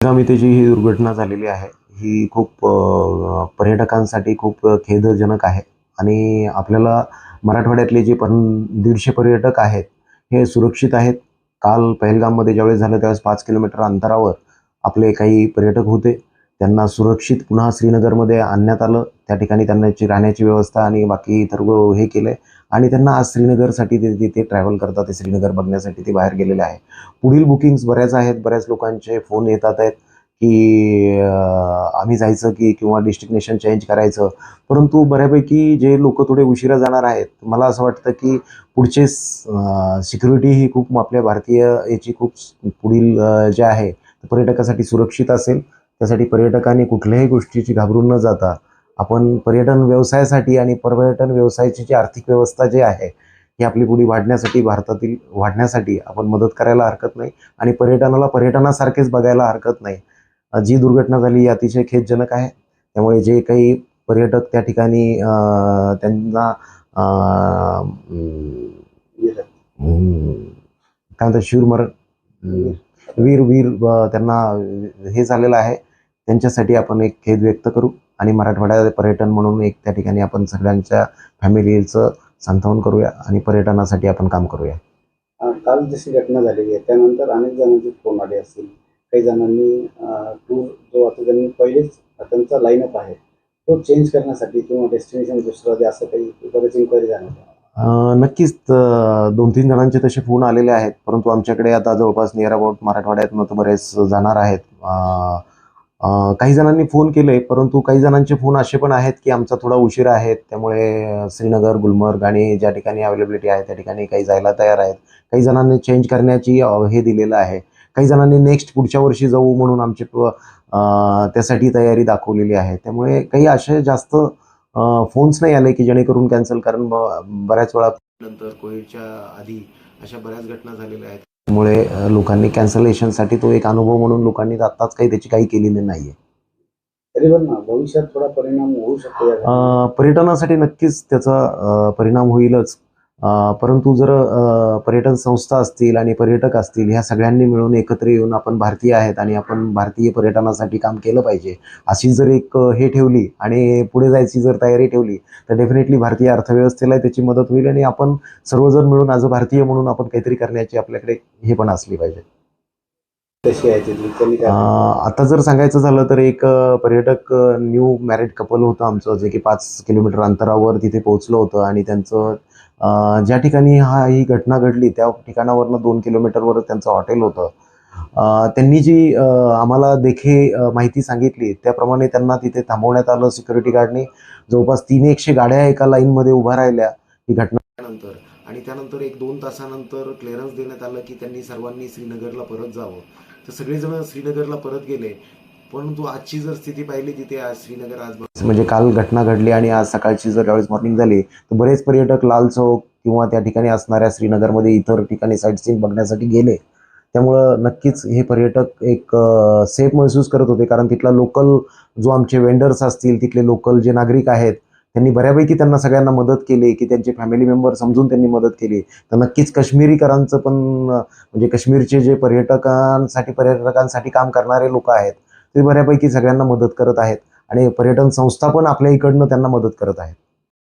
बेळगाव इथे जी ही दुर्घटना झालेली आहे. ही खूप पर्यटकांसाठी खूप खेदजनक आहे. आणि आपल्याला मराठवाड्यातले जे पण दीडशे पर्यटक आहेत हे सुरक्षित आहेत. काल पहलगाममध्ये ज्यावेळेस झालं त्यावेळेस पाच किलोमीटर अंतरावर आपले काही पर्यटक होते. त्यांना सुरक्षित पुन्हा श्रीनगरमध्ये आणण्यात आलं. त्या ठिकाणी त्यांना राहण्याची व्यवस्था आणि बाकी सर्व हे केलं आहे आणि त्यांना आज श्रीनगरसाठी ते तिथे ट्रॅव्हल करतात. ते श्रीनगर बघण्यासाठी ते बाहेर गेलेले आहे. पुढील बुकिंग्स बऱ्याच आहेत. बऱ्याच लोकांचे फोन येतात आहेत की आम्ही जायचं की किंवा डेस्टिनेशन चेंज करायचं. परंतु बऱ्यापैकी जे लोक थोडे उशिरा जाणार आहेत मला असं वाटतं की पुढचे सिक्युरिटी ही खूप आपल्या भारतीय याची खूप पुढील जे आहे पर्यटकासाठी सुरक्षित असेल. त्यासाठी पर्यटकांनी कुठल्याही गोष्टीची घाबरून न जाता आपण पर्यटन व्यवसायासाठी आणि पर्यटन व्यवसायाची जी आर्थिक व्यवस्था जी आहे ही आपली पुढे वाढण्यासाठी भारतातील वाढण्यासाठी आपण मदत करायला हरकत नाही आणि पर्यटनाला पर्यटनासारखेच बघायला हरकत नाही. जी दुर्घटना झाली ही अतिशय खेदजनक आहे. त्यामुळे जे काही पर्यटक त्या ठिकाणी त्यांना काय म्हणतात शूरमरण अम, वीर वीर त्यांना हे झालेलं आहे. त्यांच्यासाठी आपण एक खेद व्यक्त करू आणि मराठवाड्यात पर्यटन म्हणून एक त्या ठिकाणी आपण सगळ्यांच्या फॅमिलीचं सांत्वन करूया आणि पर्यटनासाठी आपण काम करूया. काल जशी घटना झालेली आहे त्यानंतर अनेक जणांचे फोन आले असतील. काही जणांनी टूर जो आता त्यांनी पहिलेच त्यांचा लाईनअप आहे तो चेंज करण्यासाठी किंवा डेस्टिनेशन दुसरं असं काही बरेच इन्क्वायरी. अ, नक्कीच दोन तीन जणांचे तसे फोन आलेले आहेत परंतु आमच्याकडे आता जवळपास नियर अबाउट मराठवाड्यातनं तर बरेच जाणार आहेत. काही जणांनी फोन केले परंतु काही जणांचे फोन असे पण आहेत की आमचा थोडा उशीर आहे त्यामुळे श्रीनगर गुलमर्ग आणि ज्या ठिकाणी अवेलेबिलिटी आहे त्या ठिकाणी काही जायला तयार आहेत. काही जणांनी चेंज करण्याची हे दिलेलं आहे. काही जणांनी नेक्स्ट पुढच्या वर्षी जाऊ म्हणून आमचे त्यासाठी तयारी दाखवलेली आहे. त्यामुळे काही असे जास्त फोन्स नाही आले की जेणेकरून कॅन्सल कारण ब- बऱ्याच वेळा नंतर कोविडच्या आधी अशा बऱ्याच घटना झालेल्या आहेत. त्यामुळे लोकांनी कॅन्सलेशनसाठी तो एक अनुभव म्हणून लोकांनी आत्ताच काही त्याची काही केलेली नाही तरी पण भविष्यात थोडा परिणाम होऊ शकतो पर्यटनासाठी नक्कीच त्याचा परिणाम होईलच. परंतु जर पर्यटन संस्था असतील आणि पर्यटक असतील ह्या सगळ्यांनी मिळून एकत्र येऊन आपण भारतीय आहेत आणि आपण भारतीय पर्यटनासाठी काम केलं पाहिजे अशी जर एक हे ठेवली आणि पुढे जायची जर तयारी ठेवली तर डेफिनेटली भारतीय अर्थव्यवस्थेला त्याची मदत होईल आणि आपण सर्वजण मिळून आज भारतीय म्हणून आपण काहीतरी करण्याची आपल्याकडे हे पण असली पाहिजे. कशी आहे आता जर सांगायचं झालं तर एक पर्यटक न्यू मॅरिड कपल होतं आमचं जे की पाच किलोमीटर अंतरावर तिथे पोहोचलं होतं आणि त्यांचं ज्या ठिकाणी हा ही घटना घडली त्या ठिकाणावरनं दोन किलोमीटरवर त्यांचं हॉटेल होतं. त्यांनी जी आम्हाला देखे माहिती सांगितली त्याप्रमाणे त्यांना तिथे थांबवण्यात आलं सिक्युरिटी गार्डने जवळपास तीन एकशे गाड्या एका लाईनमध्ये उभ्या राहिल्या ही घटना नंतर आणि त्यानंतर एक दोन तासानंतर क्लिअरन्स देण्यात आलं की त्यांनी सर्वांनी श्रीनगरला परत जावं. तर सगळेजण श्रीनगरला परत गेले. परंतु आजची जर स्थिती पाहिली तिथे आज श्रीनगर आज म्हणजे काल घटना घडली आणि आज सकाळची जर ज्यावेळेस मॉर्निंग झाली तर बरेच पर्यटक लाल चौक किंवा त्या ठिकाणी असणाऱ्या श्रीनगरमध्ये इतर ठिकाणी साईट सीन बघण्यासाठी गेले. त्यामुळं नक्कीच हे पर्यटक एक सेफ महसूस करत होते कारण तिथला लोकल जो आमचे वेंडर्स असतील तिथले लोकल जे नागरिक आहेत त्यांनी बऱ्यापैकी त्यांना सगळ्यांना मदत केली की त्यांचे फॅमिली मेंबर समजून त्यांनी मदत केली. तर नक्कीच काश्मीरीकरांचं पण म्हणजे काश्मीरचे जे पर्यटकांसाठी पर्यटकांसाठी काम करणारे लोक आहेत ते बऱ्यापैकी सगळ्यांना मदत करत आहेत. आणि पर्यटन संस्था पण आपल्या इकडनं त्यांना मदत करत आहेत.